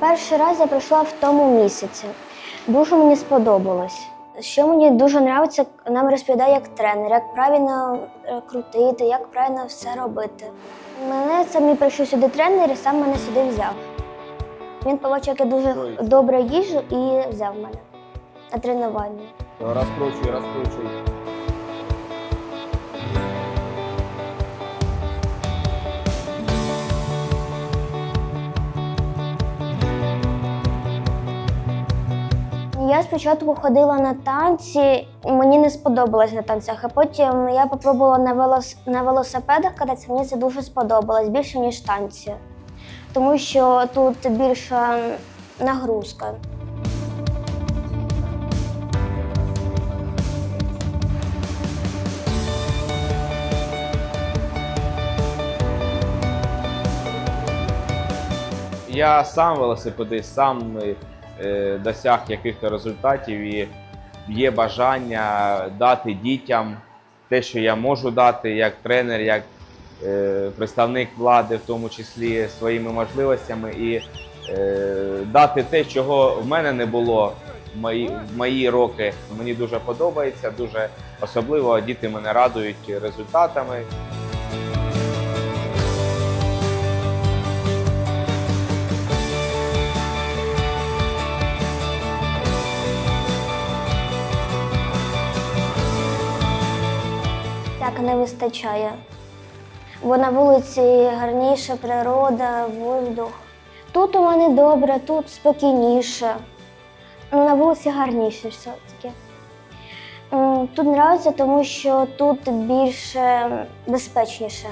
Перший раз я прийшла в тому місяці. Дуже мені сподобалось. Що мені дуже подобається, нам розповідає як тренер, як правильно е, крутити, як правильно все робити. Мене мені прийшов сюди тренер і сам мене сюди взяв. Він побачив, як я дуже добре їжу і взяв мене на тренування. Розкручуй, розкручуй. Я спочатку ходила на танці, мені не сподобалось на танцях, а потім я попробувала на, велос... на велосипедах кататися, мені це дуже сподобалось, більше, ніж танці. Тому що тут більша нагрузка. Я сам велосипедист, сам досяг якихось результатів і є бажання дати дітям те, що я можу дати як тренер, як е, представник влади, в тому числі своїми можливостями, і е, дати те, чого в мене не було мої, мої роки. Мені дуже подобається, дуже особливо діти мене радують результатами. Не вистачає. Бо на вулиці гарніша природа, воздух. Тут у мене добре, тут спокійніше. Ну, на вулиці гарніше все-таки. Тут подобається, тому що тут більше безпечніше.